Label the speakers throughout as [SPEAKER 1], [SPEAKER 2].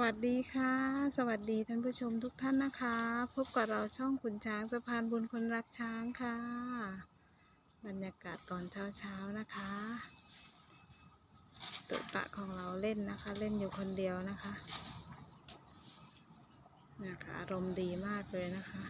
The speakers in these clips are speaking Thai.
[SPEAKER 1] วัสดีค่ะ สวัสดีท่านผู้ชมทุกท่านนะคะ พบกับเราช่องขุนช้างสะพานบุญคนรักช้างค่ะ บรรยากาศตอนเช้าเช้านะคะตุตะของเราเล่นนะคะ เล่นอยู่คนเดียวนะคะนะคะอารมณ์ดีมากเลยนะคะ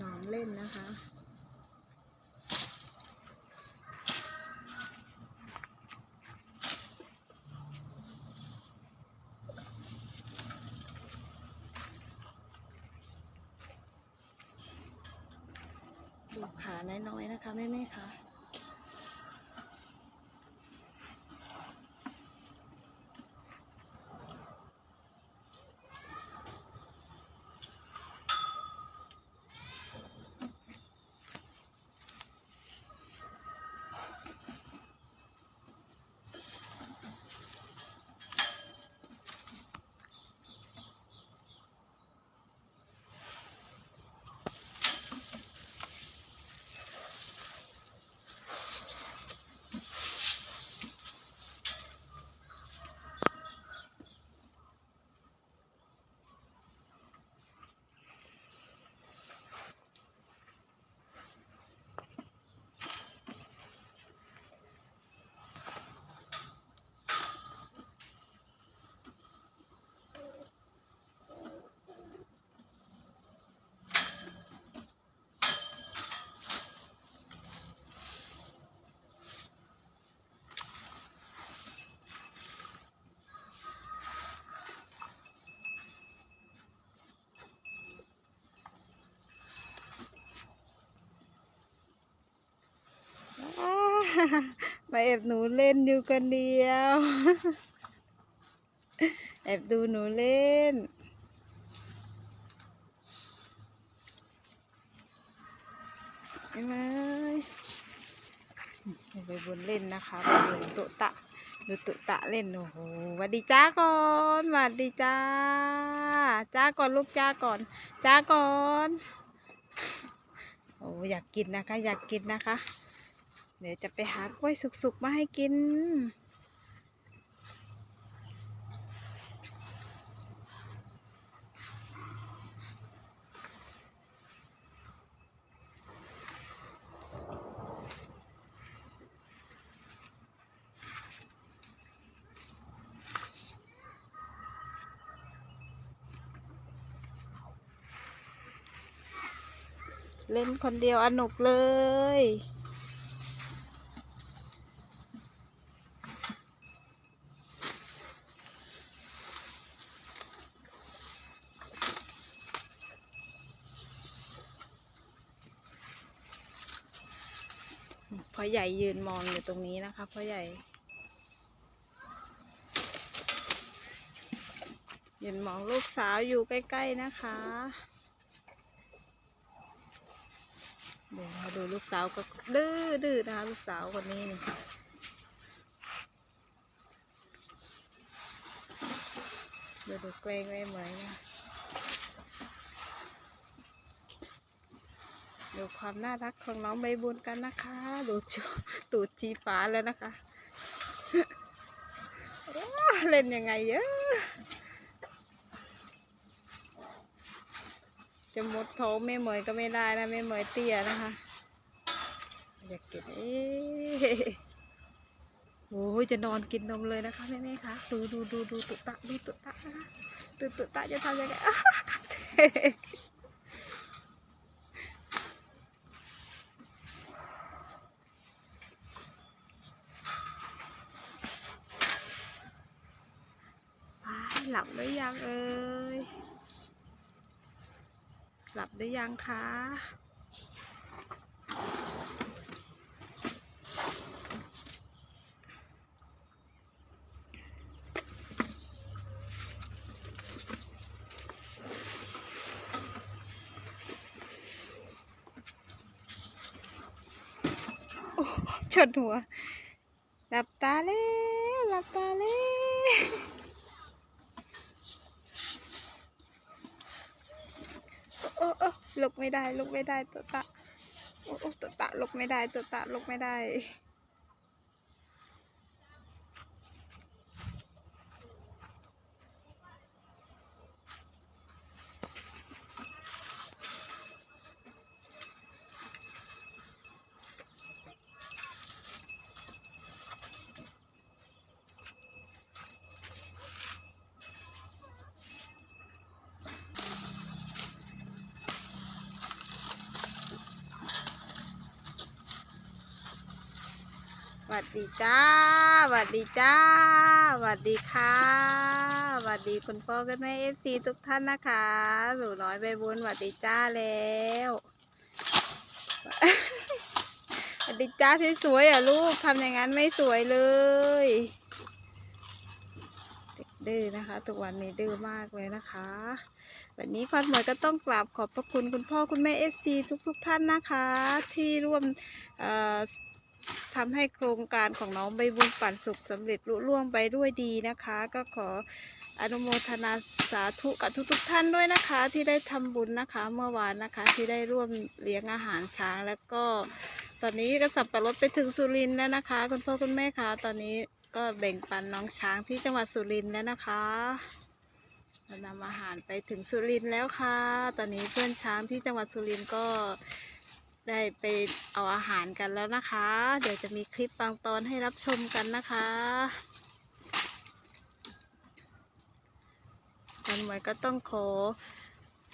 [SPEAKER 1] น้องเล่นนะคะ ดูขาน้อยๆนะคะแม่แม่ๆค่ะ อ่า มาแอบหนูเล่นอยู่คนเดียว แอบดูหนูเล่นเห็นไหมไปบนเล่นนะคะไปบนตุตะดูตุตะเล่น โอ้โหวัดดีจ้าก่อนวัดดีจ้า จ้าก่อนลูกจ้าก่อน จ้าก่อน โอ้อยากกินนะคะ อยากกินนะคะ เดี๋ยวจะไปหากล้วยสุกๆมาให้กิน เล่นคนเดียวอนุกเลย อใหญ่ยืนมองอยู่ตรงนี้นะคะพ่อใหญ่ ยืนมองลูกสาวอยู่ใกล้ๆนะคะ เดี๋ยวมาดูลูกสาวก็ดื้อดื้อนะคะลูกสาวคนนี้นี่ดี๋ยวดูแกล้งไม่เหมยนะ ดูความน่ารักของน้องใบบุญกันนะคะดูจูตูดชีฟ้าแล้วนะคะเล่นยังไงเยอะจะมุดโถงไม่เหมยก็ไม่ได้นะไม่เหมยเตี้ยนะคะอยากกินเอ๊โอ้ยจะนอนกินนมเลยนะคะแม่แม่ๆคะดูดูดูดูตุตะดูตุตะนะคะดูตุตะจะทำยังไง อ้าวว้าย หลับหรือยังเอ่ยหลับหรือยังคะชนหัวหลับตาเล่ตาเล่ อ้โอ้ลุกไม่ได้ลุกไม่ได้ตัวตะโอ้โอ้ตัวตะลุกไม่ได้ตัวตะลุกไม่ได้ วัสดีจ้าสวัสดีจ้าสวัสดีค่ะสวัสดีคุณพ่อคุณแม่เอฟซีทุกท่านนะคะหนูน้อยใบบุญสวัสดีจ้าแล้วสวัสดีจ้าสวยๆอะลูกทำอย่างนั้นไม่สวยเลยเด็กดื้อนะคะทุกวันนี้ดื้อมากเลยนะคะ วันนี้ควันหมวยก็ต้องกราบขอบพระคุณคุณพ่อคุณแม่เอฟซีทุกๆท่านนะคะ ที่ร่วมเอ่อ ทำให้โครงการของน้องใบบุญปั่นสุขสำเร็จลุล่วงไปด้วยดีนะคะ ก็ขออนุโมทนาสาธุกับทุกๆท่านด้วยนะคะ ที่ได้ทำบุญนะคะเมื่อวานนะคะที่ได้ร่วมเลี้ยงอาหารช้างแล้วก็ ตอนนี้ก็สับปะรดไปถึงสุรินทร์แล้วนะคะ คุณพ่อคุณแม่คะตอนนี้ก็แบ่งปันน้องช้างที่จังหวัดสุรินทร์แล้วนะคะนำอาหารไปถึงสุรินทร์แล้วค่ะ ตอนนี้เพื่อนช้างที่จังหวัดสุรินทร์ก็ ได้ไปเอาอาหารกันแล้วนะคะ เดี๋ยวจะมีคลิปบางตอนให้รับชมกันนะคะวันใหม่ก็ต้องขอ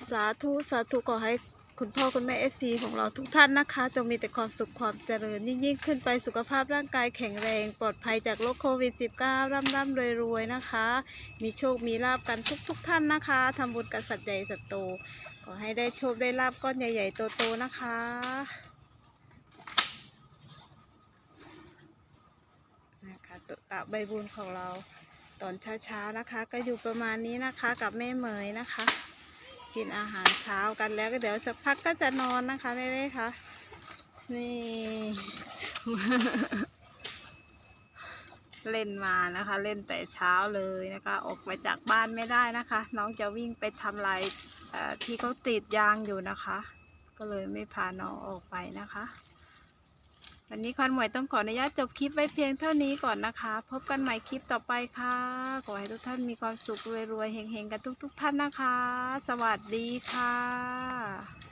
[SPEAKER 1] สาธุสาธุขอให้คุณพ่อคุณแม่ FC ของเราทุกท่านนะคะ จงมีแต่ความสุขความเจริญยิ่งๆขึ้นไปสุขภาพร่างกายแข็งแรง ปลอดภัยจากโรคโควิด -19 ร่ำร่ำรวยรวยๆนะคะ มีโชคมีลาบกันทุกๆทท่านนะคะทำบุญกับสัตว์ใหญ่สัตว์โต อให้ได้โชคได้ลาบก้อนใหญ่ ๆ โต ๆ นะคะ นะคะตุตะใบบุญของเราตอนเช้าๆนะคะ ก็อยู่ประมาณนี้นะคะกับแม่เหมยนะคะ กินอาหารเช้ากันแล้วก็เดี๋ยวสักพักก็จะนอนนะคะแม่ๆคะนี่ เล่นมานะคะ เล่นแต่เช้าเลยนะคะ ออกไปจากบ้านไม่ได้นะคะ น้องจะวิ่งไปทำลาย ที่เขาติดยางอยู่นะคะ ก็เลยไม่พาน้องออกไปนะคะ วันนี้ควันหมวยต้องขออนุญาตจบคลิปไว้เพียงเท่านี้ก่อนนะคะ พบกันใหม่คลิปต่อไปค่ะ ขอให้ทุกท่านมีความสุขรวยๆเฮงๆ กันทุกๆท่านนะคะ สวัสดีค่ะ